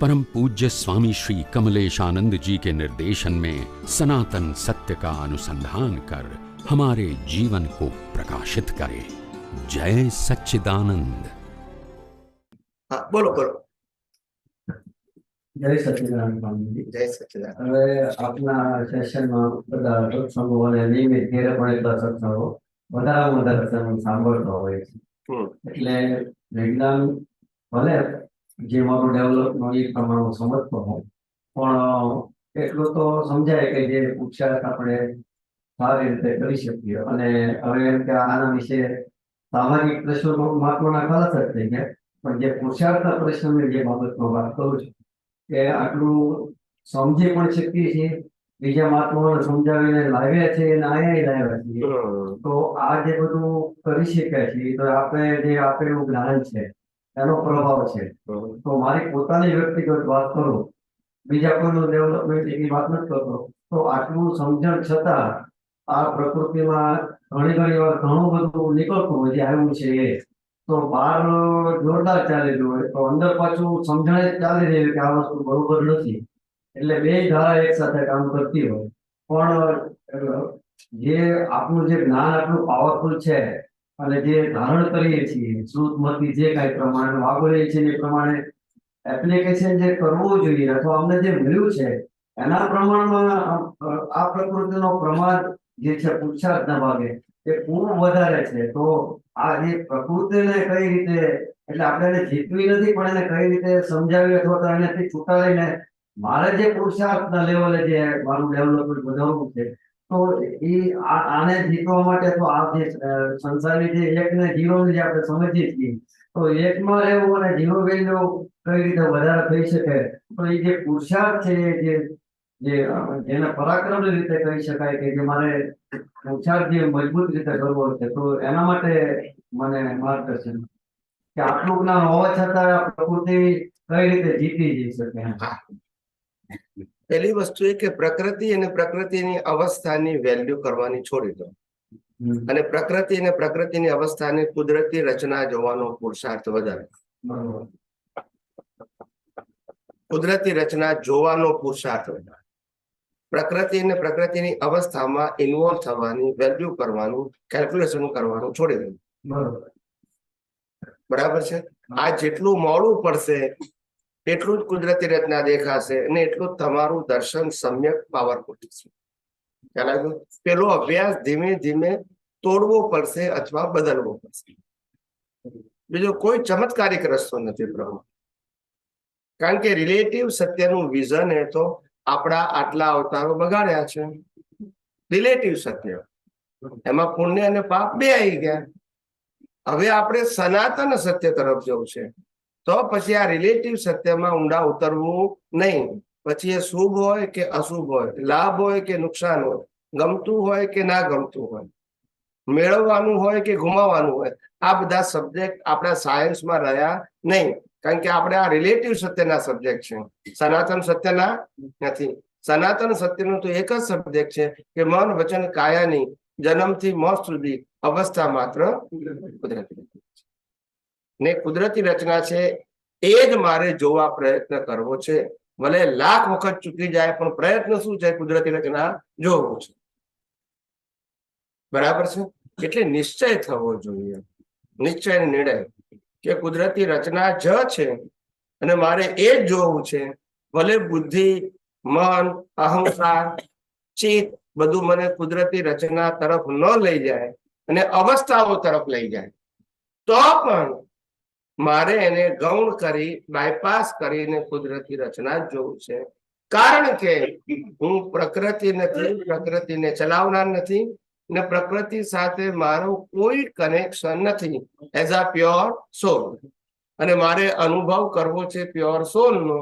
परम पूज्य स्वामी श्री कमलेश आनंद जी के निर्देशन में सनातन सत्य का अनुसंधान कर हमारे जीवन को प्रकाशित करे जय सच्चिदानंद હા બોલો બોલો જય સચિદાનંદ સ્વામીજી જય સચિદાન હવે આપના સેશનમાં બધા સત્સંગો અને નિયમિત ઘેરે પણ એટલા સત્સંગો વધારેમાં વધારે સત્સંગ સાંભળતો હોય છે હમ એટલે વિજ્ઞાન ભલે જે મારું ડેવલપનો એ પ્રમાણમાં સમજતો હોય. પણ એટલું તો સમજાય કે જે પુરુષાર્થ આપણે સારી રીતે કરી શકીએ. અને હવે એમ કે આના વિશે સામાજિક પ્રશ્નો મહત્વના ખલાસ જ થઈ ગયા. પણ જે પુરુષાર્થના પ્રશ્નની જે બાબતમાં વાત કરું છું કે આટલું સમજી પણ શકીએ છીએ. બીજા મહાત્માઓને સમજાવીને લાવ્યા છે અને અહીંયા લાવ્યા છીએ. તો આ જે બધું કરી શકાય છે તો આપણે જે આપેલું જ્ઞાન છે એનો પ્રભાવ છે. તો મારી પોતાની વ્યક્તિગત વાત કરું, બીજા કોઈનું ડેવલપમેન્ટ એની વાત નથી કરતો, તો આટલું સમજણ છતાં આ પ્રકૃતિમાં ઘણી ઘણી વાર ઘણું બધું નીકળતું હોય, જે આવ્યું છે એ. તો બહાર જોરદાર ચાલેલું હોય, તો અંદર પાછું સમજણ જ ચાલી રહ્યું હોય કે આ વસ્તુ બરોબર નથી. એટલે બે ધારા એક સાથે કામ કરતી હોય. પણ જે આપણું જે જ્ઞાન આટલું પાવરફુલ છે અને જે ધારણ કરીએ છીએ શ્રુતમતી જે કાંઈ પ્રમાણે વાગોળીએ છીએ એ પ્રમાણે એપ્લિકેશન જે કરવું જોઈએ અથવા અમને જે મળ્યું છે, એના પ્રમાણમાં આ પ્રકૃતિનો પ્રમાણ જે છે પુરુષાર્થના ભાગે એ ખૂબ વધારે છે. તો આ જે પ્રકૃતિને કઈ રીતે, એટલે આપણે એને જીતવી નથી, પણ એને કઈ રીતે સમજાવી અથવા તો એનાથી છૂટાડીને મારે જે પુરુષાર્થના લેવલે જે મારું ડેવલપમેન્ટ વધારવું છે તો એ આને જીતવા માટે તો આ જે સંસારની જે એક ને જીરો જે આપણે સમજીએ છીએ, તો એકમાં રહેવું અને જીરો વેલ્યુ કઈ રીતે વધારે થઈ શકે, તો એ જે પુરુષાર્થ છે જે જે જેને પરાક્રમની રીતે કહી શકાય કે જે મારે પુરુષાર્થ જે મજબૂત રીતે કરવો છે, તો એના માટે મને માર્ગદર્શન કે આટલું જ્ઞાન હોવા છતાં પ્રકૃતિ કઈ રીતે જીતી જઈ શકે. પહેલી વસ્તુ એ કે પ્રકૃતિ અને પ્રકૃતિની અવસ્થાની વેલ્યુ કરવાની છોડી દો. અને પ્રકૃતિ અને પ્રકૃતિની અવસ્થાની કુદરતી રચના જોવાનો પુરુષાર્થ વધારે. કુદરતી રચના જોવાનો પુરુષાર્થ વધારે. પ્રકૃતિ અને પ્રકૃતિની અવસ્થામાં ઇન્વોલ્વ થવાની વેલ્યુ કરવાનું કેલ્ક્યુલેશન કરવાનું છોડી દો. બરાબર છે? આ જેટલું મોડું પડશે એટલું જ કુદરતી રચના દેખાશે અને એટલું તમારું દર્શન સમ્યક પાવરફુલ છે પેલો અભ્યાસ ધીમે ધીમે તોડવો પડશે અથવા બદલવો પડશે. બીજો કોઈ ચમત્કારિક રસ્તો નથી પ્રભુ કારણ કે રિલેટિવ સત્યનું વિઝન એ તો આપણા આટલા અવતારો બગાડ્યા છે. રિલેટિવ સત્ય. એમાં પુણ્ય અને પાપ બે આવી ગયા. હવે આપણે સનાતન સત્ય તરફ જવું છે. તો પછી આ રિલેટિવ સત્યમાં ઊંડા ઉતરવું નહીં. પછી એ શુભ હોય કે અશુભ હોય? લાભ હોય કે નુકસાન હોય? ગમતું હોય કે ના ગમતું હોય? મેળવવાનું હોય કે ગુમાવવાનું હોય? આ બધા સબ્જેક્ટ આપણા સાયન્સમાં રહ્યા નહીં. કારણ કે આપણે આ રિલેટિવ સત્યના સબ્જેક્ટ છે. સનાતન સત્યના નથી. સનાતન સત્યનું તો એક જ સબ્જેક્ટ છે કે મન, વચન કાયાની જન્મથી મોત સુધી અવસ્થા માત્ર કુદરતી. ને કુદરતી રચના છે એ જ મારે જોવા પ્રયત્ન કરવો છે. ભલે લાખ વખત ચૂકી જાય, પણ પ્રયત્ન શું છે કુદરતી રચના? જોવો છે. બરાબર છે? એટલે નિશ્ચય થવો જોઈએ. નિશ્ચય નિર્ણય કે કુદરતી રચના જ છે અને મારે એ જ જોવું છે. ભલે બુદ્ધિ, મન, અહંકાર, ચિત્ત બધું મને કુદરતી રચના તરફ ન લઈ જાય અને અવસ્થાઓ તરફ લઈ જાય. તો પણ મારે એને ગૌણ કરી બાયપાસ કરીને કુદરતી રચના જોવું છે. કારણ કે હું પ્રકૃતિ નથી, પ્રકૃતિને ચલાવનાર નથી ને પ્રકૃતિ સાથે મારો કોઈ કનેક્શન નથી. એઝ અ પ્યોર સોલ અને મારે અનુભવ કરવો છે પ્યોર સોલનો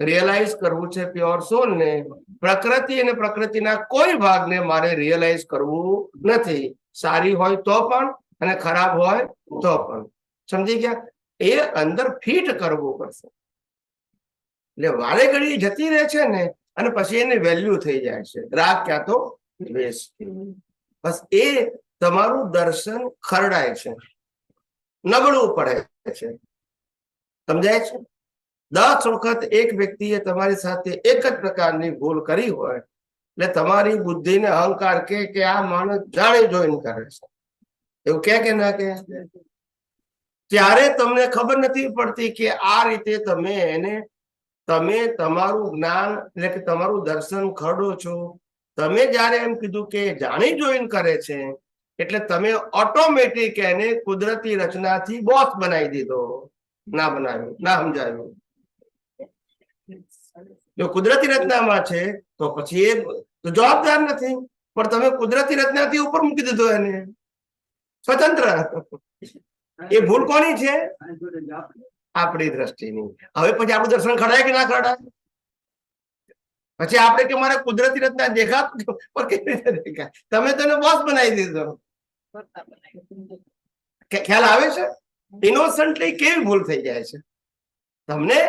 રિયલાઇઝ કરવું છે પ્યોર સોલને પ્રકૃતિ અને પ્રકૃતિના કોઈ ભાગને મારે રિયલાઇઝ કરવું નથી. સારી હોય તો પણ અને ખરાબ હોય તો પણ. સમજી ગયા? એ અંદર ફિટ કરવું પડશે. એટલે વારે ઘડી જતી રહે છે ને, અને પછી એની વેલ્યુ થઈ જાય છે. રાગ ક્યાં તો બસ એ તમારું દર્શન ખરડાય છે. નબળું પડે છે. સમજાય છે? દસ વખત એક વ્યક્તિએ તમારી સાથે એક જ પ્રકારની ભૂલ કરી હોય, એટલે તમારી બુદ્ધિને અહંકાર કે કે આ માણસ જાણે જોઈને કરે છે. એવું કે કે ના કે ત્યારે તમને ખબર નથી પડતી કે આ રીતે તમે એને, તમે તમારું જ્ઞાન, એટલે કે તમારું દર્શન ખરડો છો. તમે જ્યારે એમ કીધું કે જાણી જોઈને કરે છે, એટલે તમે ઓટોમેટિક એને કુદરતી રચનાથી બોસ બનાવી દીધો. ના બનાવ્યું, ના સમજાવ્યું. જો કુદરતી રચનામાં છે, તો પછી એ તો જવાબદાર નથી, પણ તમે કુદરતી રચનાથી ઉપર મૂકી દીધો એને. સ્વતંત્ર. એ ભૂલ કોની છે? આપણી દ્રષ્ટિની. હવે પછી આપણું દર્શન ખડાય કે ના ખડાય પછી આપણે કે મારે કુદરતી રચના દેખાતું દેખાય? તમે તેને બોસ બનાવી દીધો. ખ્યાલ આવે છે? ઇનોસન્ટલી કેવી ભૂલ થઈ જાય છે? તમને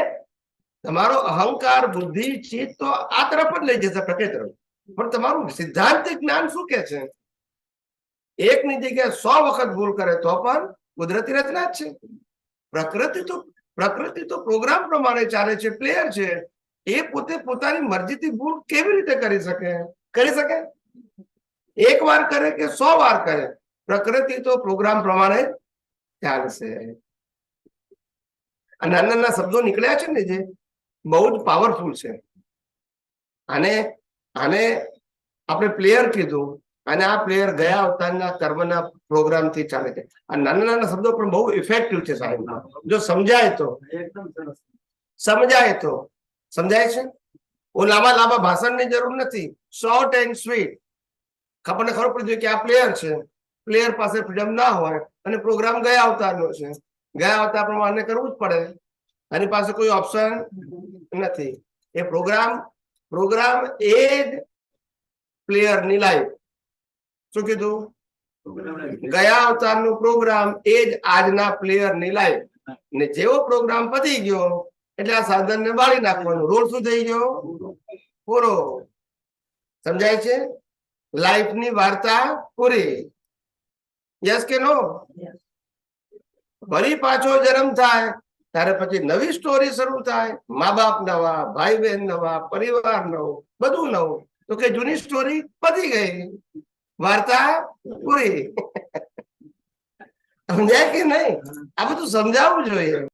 તમારો અહંકાર, બુદ્ધિ, ચિત્ત તો આ તરફ જ લઈ જશે પ્રકૃતિ પણ તમારું સિદ્ધાંત જ્ઞાન શું કે છે? એકની જગ્યાએ સો વખત ભૂલ કરે તો પણ કુદરતી રચના જ છે. પ્રકૃતિ તો પ્રકૃતિ તો પ્રોગ્રામ પ્રમાણે ચાલે છે પ્લેયર છે. એ પોતે પોતાની મરજીથી ભૂલ કેવી રીતે કરી શકે? કરી શકે? એક વાર કરે કે સો વાર કરે? પ્રકૃતિ તો પ્રોગ્રામ પ્રમાણે ચાલશે. આ નાના નાના શબ્દો નીકળ્યા છે ને જે બહુ જ પાવરફુલ છે. આને આને આપણે પ્લેયર કીધું. અને આ પ્લેયર ગયા અવતારના કર્મના પ્રોગ્રામથી ચાલે છે. આ નાના નાના શબ્દો પણ બહુ ઇફેક્ટિવ છે સાહેબ. જો સમજાય તો. સમજાય તો. સમજાય છે? ઓ લાંબા લાંબા ભાષણની જરૂર નથી. શોર્ટ એન્ડ સ્વીટ આપણને ખબર પડી જોઈએ કે આ પ્લેયર છે. પ્લેયર પાસે ફ્રીડમ ના હોય અને પ્રોગ્રામ ગયા અવતારનો છે. ગયા અવતાર પ્રમાણે કરવું જ પડે. એની પાસે કોઈ ઓપ્શન નથી. એ પ્રોગ્રામ પ્રોગ્રામ એ જ પ્લેયરની લાઈફ શું કીધું? ગયા અવતારનો પ્રોગ્રામ એ જ આજના પ્લેયરની લાઈફ ને જેવો પ્રોગ્રામ પતી ગયો એટલે આ સાધનને બાળી નાખવાનું. રોલ શું થઈ ગયો? પૂરો. સમજાય છે? લાઈફની વાર્તા પૂરી. યસ કે નો ફરી પાછો જન્મ થાય ત્યારે પછી નવી સ્ટોરી શરૂ થાય. મા બાપ નવા ભાઈ બહેન નવા પરિવાર નવો બધું નવું. તો કે જૂની સ્ટોરી પતી ગઈ. વાર્તા પૂરી. સમજાય કે નહીં? આ બધું સમજાવવું જોઈએ.